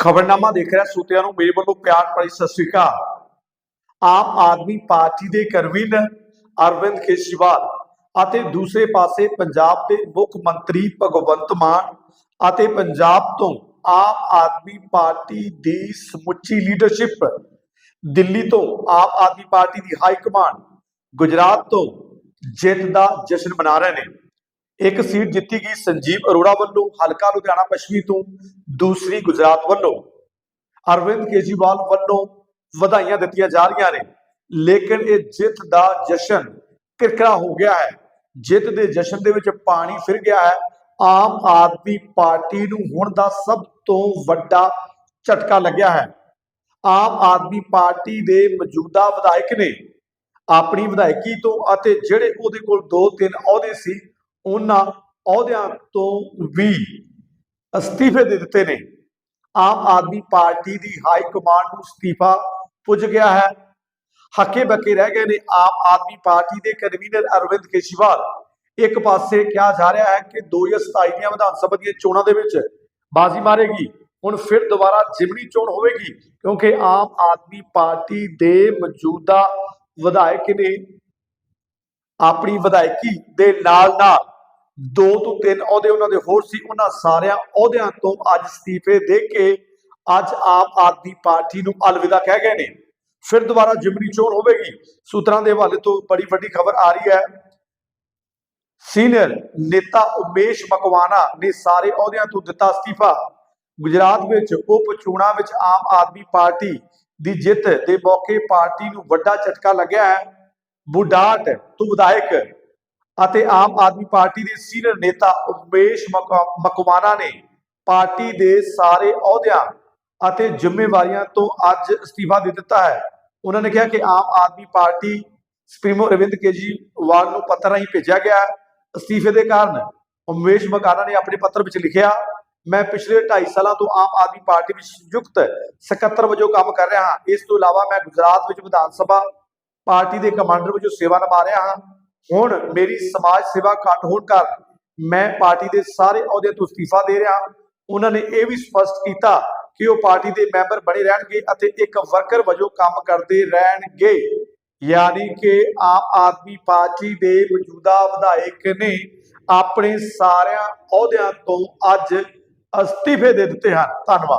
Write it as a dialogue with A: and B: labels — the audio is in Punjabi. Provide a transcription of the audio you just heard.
A: ਖਬਰਨਾਮਾ ਦੇਖ ਰਿਹਾ, ਸੂਤਿਆਂ ਨੂੰ ਮੇਰੇ ਵੱਲੋਂ ਪਿਆਰ ਭਰੀ ਸਤਿ ਸ੍ਰੀ ਅਕਾਲ। ਆਮ ਆਦਮੀ ਪਾਰਟੀ ਦੇ ਕਨਵੀਨਰ ਅਰਵਿੰਦ ਕੇਜਰੀਵਾਲ ਅਤੇ ਦੂਸਰੇ ਪਾਸੇ ਪੰਜਾਬ ਦੇ ਮੁੱਖ ਮੰਤਰੀ ਭਗਵੰਤ ਮਾਨ ਅਤੇ ਪੰਜਾਬ ਤੋਂ ਆਮ ਆਦਮੀ ਪਾਰਟੀ ਦੀ ਸਮੁੱਚੀ ਲੀਡਰਸ਼ਿਪ ਦਿੱਲੀ ਤੋਂ ਆਮ ਆਦਮੀ ਪਾਰਟੀ ਦੀ ਹਾਈ ਕਮਾਂਡ ਗੁਜਰਾਤ ਤੋਂ ਜਿੱਤ ਦਾ ਜਸ਼ਨ ਮਨਾ ਰਹੇ ਨੇ। ਇੱਕ ਸੀਟ ਜਿੱਤੀ ਗਈ ਸੰਜੀਵ ਅਰੋੜਾ ਵੱਲੋਂ ਹਲਕਾ ਲੁਧਿਆਣਾ ਪੱਛਮੀ ਤੋਂ ਦੂਸਰੀ ਗੁਜਰਾਤ ਵੱਲੋਂ ਅਰਵਿੰਦ ਕੇਜਰੀਵਾਲ ਵੱਲੋਂ ਵਧਾਈਆਂ ਦਿੱਤੀਆਂ ਜਾ ਰਹੀਆਂ ਨੇ। ਲੇਕਿਨ ਇਹ ਜਿੱਤ ਦਾ ਜਸ਼ਨ ਕਿਰਕਰਾ ਹੋ ਗਿਆ ਹੈ। ਜਿੱਤ ਦੇ ਜਸ਼ਨ ਦੇ ਵਿੱਚ ਪਾਣੀ ਫਿਰ ਗਿਆ ਹੈ। ਆਮ ਆਦਮੀ ਪਾਰਟੀ ਨੂੰ ਹੁਣ ਦਾ ਸਭ ਤੋਂ ਵੱਡਾ ਝਟਕਾ ਲੱਗਿਆ ਹੈ। ਆਮ ਆਦਮੀ ਪਾਰਟੀ ਦੇ ਮੌਜੂਦਾ ਵਿਧਾਇਕ ਨੇ ਆਪਣੀ ਵਿਧਾਇਕੀ ਤੋਂ ਅਤੇ ਜਿਹੜੇ ਉਹਦੇ ਕੋਲ ਦੋ ਤਿੰਨ ਅਹੁਦੇ ਸੀ, ਉਹਨਾਂ ਅਹੁਦਿਆਂ ਤੋਂ ਵੀ ਅਸਤੀਫੇ ਦੇ ਦਿੱਤੇ ਨੇ। ਆਮ ਆਦਮੀ ਪਾਰਟੀ ਦੀ ਹਾਈ ਕਮਾਂਡ ਨੂੰ ਅਸਤੀਫਾ ਪੁੱਜ ਗਿਆ ਹੈ। ਹੱਕੇ ਬੱਕੇ ਰਹਿ ਗਏ ਨੇ ਆਮ ਆਦਮੀ ਪਾਰਟੀ ਦੇ ਕਨਵੀਨਰ ਅਰਵਿੰਦ ਕੇਜਰੀਵਾਲ। ਇੱਕ ਪਾਸੇ ਕਿਹਾ ਜਾ ਰਿਹਾ ਹੈ ਕਿ 2027 ਦੀਆਂ ਵਿਧਾਨ ਸਭਾ ਦੀਆਂ ਚੋਣਾਂ ਦੇ ਵਿੱਚ ਬਾਜ਼ੀ ਮਾਰੇਗੀ। ਹੁਣ ਫਿਰ ਦੁਬਾਰਾ ਜਿਮਨੀ ਚੋਣ ਹੋਵੇਗੀ, ਕਿਉਂਕਿ ਆਮ ਆਦਮੀ ਪਾਰਟੀ ਦੇ ਮੌਜੂਦਾ ਵਿਧਾਇਕ ਨੇ ਆਪਣੀ ਵਿਧਾਇਕੀ ਦੇ ਨਾਲ ਨਾਲ ਦੋ ਤੋਂ ਤਿੰਨ ਅਹੁਦੇ ਉਹਨਾਂ ਦੇ ਹੋਰ ਸੀ, ਉਹਨਾਂ ਸਾਰਿਆਂ ਅਹੁਦਿਆਂ ਤੋਂ ਅੱਜ ਅਸਤੀਫੇ ਦੇ ਕੇ ਅੱਜ ਆਮ ਆਦਮੀ ਪਾਰਟੀ ਨੂੰ ਅਲਵਿਦਾ ਕਹਿ ਗਏ ਨੇ। ਫਿਰ ਦੁਬਾਰਾ ਜਿਮਨੀ ਚੋਣ ਹੋਵੇਗੀ। ਸੂਤਰਾਂ ਦੇ ਹਵਾਲੇ ਤੋਂ ਬੜੀ ਵੱਡੀ ਖਬਰ ਆ ਰਹੀ ਹੈ। ਸੀਨੀਅਰ ਨੇਤਾ ਉਮੇਸ਼ ਮਕਵਾਨਾ ਨੇ ਸਾਰੇ ਅਹੁਦਿਆਂ ਤੋਂ ਦਿੱਤਾ ਅਸਤੀਫਾ। ਗੁਜਰਾਤ ਵਿੱਚ ਉਪ ਚੋਣਾਂ ਵਿੱਚ ਆਮ ਆਦਮੀ ਪਾਰਟੀ ਦੀ ਜਿੱਤ ਦੇ ਮੌਕੇ ਪਾਰਟੀ ਨੂੰ ਵੱਡਾ ਝਟਕਾ ਲੱਗਿਆ ਹੈ। ਬੁਢਾਟ ਤੋਂ ਵਿਧਾਇਕ ਅਤੇ ਆਮ ਆਦਮੀ ਪਾਰਟੀ ਦੇ ਸੀਨੀਅਰ ਨੇਤਾ ਉਮੇਸ਼ ਮਕ- ਮਕਵਾਨਾ ਨੇ ਪਾਰਟੀ ਦੇ ਸਾਰੇ ਅਹੁਦਿਆਂ ਅਤੇ ਜ਼ਿੰਮੇਵਾਰੀਆਂ ਤੋਂ ਅੱਜ ਅਸਤੀਫਾ ਦੇ ਦਿੱਤਾ ਹੈ। ਉਹਨਾਂ ਨੇ ਕਿਹਾ ਕਿ ਆਮ ਆਦਮੀ ਪਾਰਟੀ ਸੁਪਰੀਮੋ ਅਰਵਿੰਦ ਕੇਜਰੀਵਾਲ ਨੂੰ ਪੱਤਰ ਰਾਹੀਂ ਭੇਜਿਆ ਗਿਆ ਹੈ। ਅਸਤੀਫੇ ਦੇ ਕਾਰਨ ਉਮੇਸ਼ ਮਕਾਨਾ ਨੇ ਆਪਣੇ ਪੱਤਰ ਵਿੱਚ ਲਿਖਿਆ, ਮੈਂ ਪਿਛਲੇ 2.5 ਸਾਲਾਂ ਤੋਂ ਆਮ ਆਦਮੀ ਪਾਰਟੀ ਵਿੱਚ ਸੰਯੁਕਤ ਸਕੱਤਰ ਵਜੋਂ ਕੰਮ ਕਰ ਰਿਹਾ ਹਾਂ। ਇਸ ਤੋਂ ਇਲਾਵਾ ਮੈਂ ਗੁਜਰਾਤ ਵਿੱਚ ਵਿਧਾਨ ਸਭਾ ਪਾਰਟੀ ਦੇ ਕਮਾਂਡਰ ਵਜੋਂ ਸੇਵਾ ਨਿਭਾ ਰਿਹਾ ਹਾਂ। ਹੁਣ ਮੇਰੀ ਸਮਾਜ ਸੇਵਾ ਘੱਟ ਹੋਣ ਕਾਰਨ ਮੈਂ ਪਾਰਟੀ ਦੇ ਸਾਰੇ ਅਹੁਦੇ ਤੋਂ ਅਸਤੀਫਾ ਦੇ ਰਿਹਾ। ਉਹਨਾਂ ਨੇ ਇਹ ਵੀ ਸਪਸ਼ਟ ਕੀਤਾ ਕਿ ਉਹ ਪਾਰਟੀ ਦੇ ਮੈਂਬਰ ਬਣੇ ਰਹਿਣਗੇ ਅਤੇ ਇੱਕ ਵਰਕਰ ਵਜੋਂ ਕੰਮ ਕਰਦੇ ਰਹਿਣਗੇ। ਯਾਨੀ ਕਿ ਆਮ ਆਦਮੀ ਪਾਰਟੀ ਦੇ ਮੌਜੂਦਾ ਵਿਧਾਇਕ ਨੇ ਆਪਣੇ ਸਾਰਿਆਂ ਅਹੁਦਿਆਂ ਤੋਂ ਅੱਜ ਅਸਤੀਫੇ ਦੇ ਦਿੱਤੇ ਹਨ। ਧੰਨਵਾਦ।